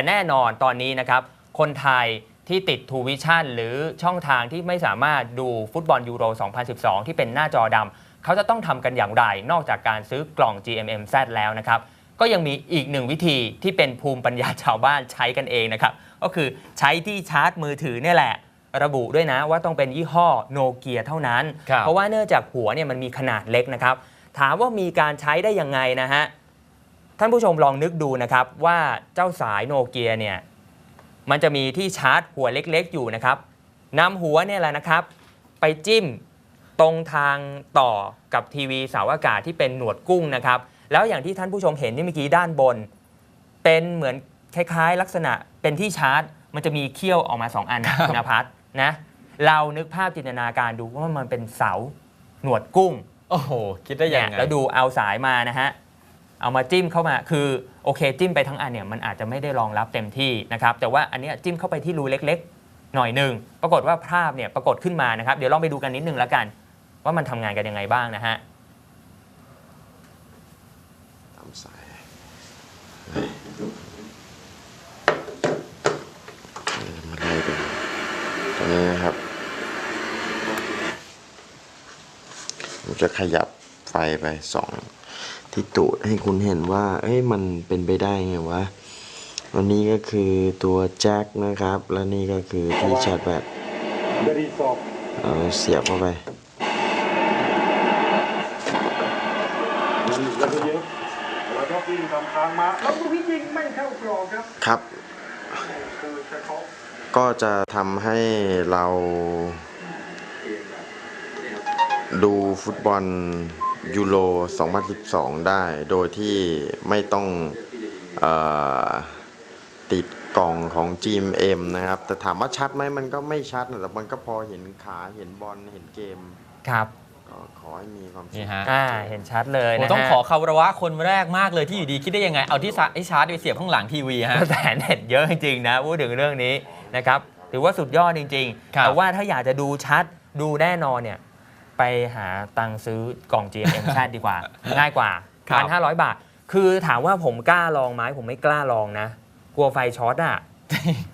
แต่แน่นอนตอนนี้นะครับ คนไทยที่ติดทูวิชั่นหรือช่องทางที่ไม่สามารถดูฟุตบอลยูโร 2012 ที่เป็นหน้าจอดำเขาจะต้องทำกันอย่างไร นอกจากการซื้อกล่อง GMMZ แล้วนะครับ ก็ยังมีอีกหนึ่งวิธีที่เป็นภูมิปัญญาชาวบ้านใช้กันเองนะครับ ก็คือใช้ที่ชาร์จมือถือเนี่ยแหละระบุด้วยนะว่าต้องเป็นยี่ห้อโนเกียเท่านั้นครับเพราะว่าเนื่องจากหัวเนี่ยมันมีขนาดเล็กนะครับ ถามว่ามีการใช้ได้ยังไงนะฮะ ท่านผู้ชมลองนึกดูนะครับว่าเจ้าสายโนเกียเนี่ยมันจะมีที่ชาร์จหัวเล็กๆอยู่นะครับนำหัวเนี่ยแหละนะครับ ไปจิ้มตรงทางต่อกับทีวีเสาอากาศที่เป็นหนวดกุ้งนะครับ แล้วอย่างที่ท่านผู้ชมเห็นที่เมื่อกี้ด้านบน เป็นเหมือนคล้ายๆ ลักษณะเป็นที่ชาร์จ มันจะมีเขี้ยวออกมา 2 อันนะคุณนภัสนะเรานึกภาพจินตนาการดูว่ามันเป็นเสาหนวดกุ้ง โอ้โห คิดได้ยังไงเนี่ยแล้วดูเอาสายมานะฮะ เอามาจิ้มเข้ามาคือโอเคจิ้มไปทั้งอันเนี่ยมันอาจจะไม่ได้รองรับเต็มที่นะครับแต่ว่าอันนี้จิ้มเข้าไปที่รูเล็กๆ หน่อยหนึ่งปรากฏว่าภาพเนี่ยปรากฏขึ้นมานะครับ เดี๋ยวลองไปดูกันนิดนึงแล้วกัน ว่ามันทำงานกันยังไงบ้างนะฮะตามสายมาไล่ดูตรงนี้นะครับผมจะขยับไฟไปสอง ที่ตูดให้คุณเห็นว่า เอ้ยมันเป็นไปได้ไงวะวันนี้ก็คือตัวแจ็คนะครับ และนี่ก็คือที่ชาร์จแบต Dari Sok เอาเสียบเข้าไปยังเหลือเยอะแล้วก็วิ่งทำทางมาแล้วก็วิ่งยิงไม่เข้ากรอบครับครับคือจะเขาก็จะทำให้เราดูฟุตบอล ยูโร 2012 ได้ โดยที่ไม่ต้องเออติดกล่องของ GMM นะครับ แต่ถามว่าชัดไหมมันก็ไม่ชัดนะแต่มันก็พอเห็นขาเห็นบอลเห็นเกมครับก็ขอให้มีความสุนี่ขฮะอ่าเห็นชัดเลยผมนะต้องฮะขอคารวะคนแรกมากเลยที่อยู่ดีคิดได้ยังไง เอาที่ชาร์จไอ้ชาร์จไปเสียบข้างหลังทีวีฮะกระแสเน็ตเยอะจริงๆนะพูดถึงเรื่องนี้นะครับถือว่าสุดยอดจริงครับๆแต่ว่าถ้าอยากจะดูชัดดูแน่นอนเนี่ย ไปหาตังค์ซื้อกล่อง GMM แซดีกว่า ง่ายกว่าครับ พันห้าร้อยบาท คือถามว่าผมกล้าลองไหมผมไม่กล้าลองนะ กลัวไฟช็อตอะ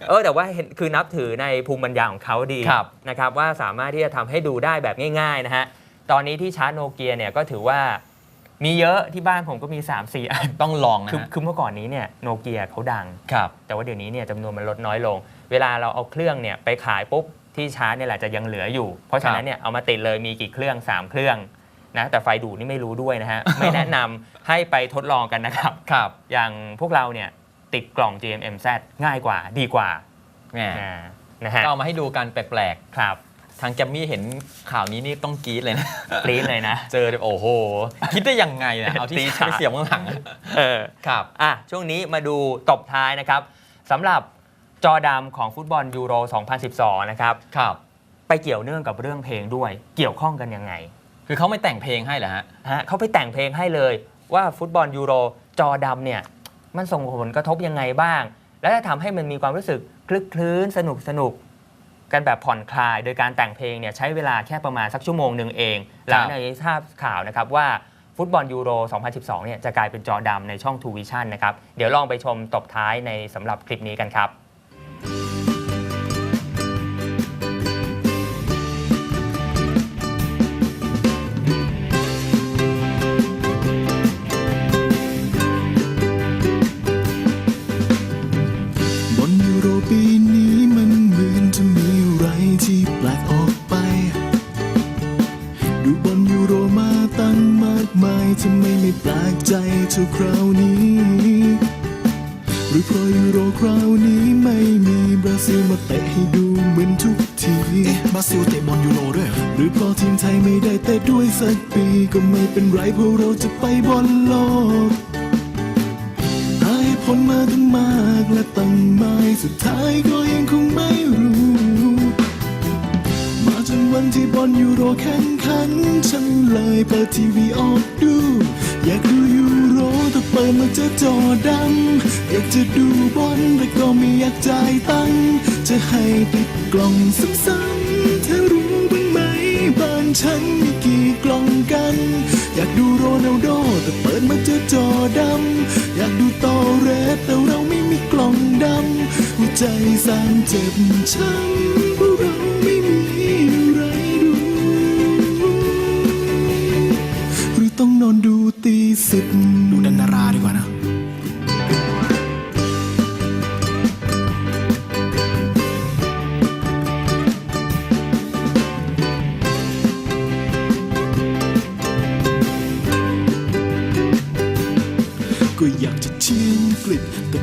เออแต่ว่าเห็นคือนับถือในภูมิปัญญาของเขาดีครับนะครับว่าสามารถที่จะทำให้ดูได้แบบง่ายๆนะฮะ ตอนนี้ที่ชาร์จโนเกียเนี่ยก็ถือว่ามีเยอะที่บ้านผมก็มี 3-4 อันต้องลองนะคือฮะคือเมื่อก่อนนี้เนี่ยโนเกียเขาดัง ครับ แต่ว่าเดี๋ยวนี้เนี่ยจำนวนมันลดน้อยลง เวลาเราเอาเครื่องเนี่ยไปขายปุ๊บ ที่ชาร์จเนี่ยแหละจะยังเหลืออยู่ เพราะฉะนั้นเนี่ยเอามาติดเลยมีกี่เครื่อง 3 เครื่องนะแต่ไฟดูดนี่ไม่รู้ด้วยนะฮะ ไม่แนะนำให้ไปทดลองกันนะครับครับอย่างพวกเราเนี่ยติดกล่อง GMMZ ง่ายกว่าดีกว่าแหมอ่านะฮะก็เอามาให้ดูกันแปลกครับๆทางแกมมี่เห็นข่าวนี้นี่ต้องกรี๊ดเลยนะปรี๊ดเลยนะ เจอโอ้โห คิดได้ยังไงเนี่ยเอาที่ตีชาร์จฉาไปเสียบข้างหลังเออครับอะช่วงนี้มาดูตบท้ายนะครับสำหรับ จอดำของฟุตบอลยูโร 2012 นะครับ ครับ ไปเกี่ยวเนื่องกับเรื่องเพลงด้วย เกี่ยวข้องกันยังไง คือเขาไม่แต่งเพลงให้เหรอฮะ ฮะเขาไปแต่งเพลงให้เลยว่าฟุตบอลยูโรจอดำเนี่ย มันส่งผลกระทบยังไงบ้าง และจะทำให้มันมีความรู้สึกคลึกคลื้นสนุกสนุกกันแบบผ่อนคลาย โดยการแต่งเพลงเนี่ยใช้เวลาแค่ประมาณสักชั่วโมงหนึ่งเอง หลังจากที่ทราบข่าวนะครับว่าฟุตบอลยูโร 2012 เนี่ยจะกลายเป็นจอดำในช่อง True Vision นะครับ เดี๋ยวลองไปชมตบท้ายในสำหรับคลิปนี้กันครับบ ทำไมไม่แปลกใจเท่าคราวนี้ หรือเพราะยูโรคราวนี้ไม่มีบราซิลมาเตะให้ดูเหมือนทุกทีเอ๊ะบราซิลเตะบอลยูโรด้วยเหรอหรือเพราะทีมไทยไม่ได้เตะด้วยสักปีก็ไม่เป็นไรเพราะเราจะไปบอลโลกหาเหตุผลมาตั้งมากและตั้งมายสุดท้ายก็ยังคงไม่รู้มา จนวันที่บอลยูโรแข่งขัน ฉันเลยเปิดทีวีออกดู อยากดูยูโรแต่เปิดมาเจอจอดำ อยากจะดูบอลแต่ก็ไม่อยากจ่ายตังค์จะให้ติดกล่องซ้ำๆเธอรู้บ้างไหมบ้านฉันมีกี่กล่องกัน อยากดูโรนัลโดแต่เปิดมาเจอจอดำ อยากดูตอเรสแต่เราไม่มีกล่องดำแสนเจ็บช้ำ ตีสิบดูดันดาราดีกว่านะก็อยากจะเชียร์อังกฤษแต่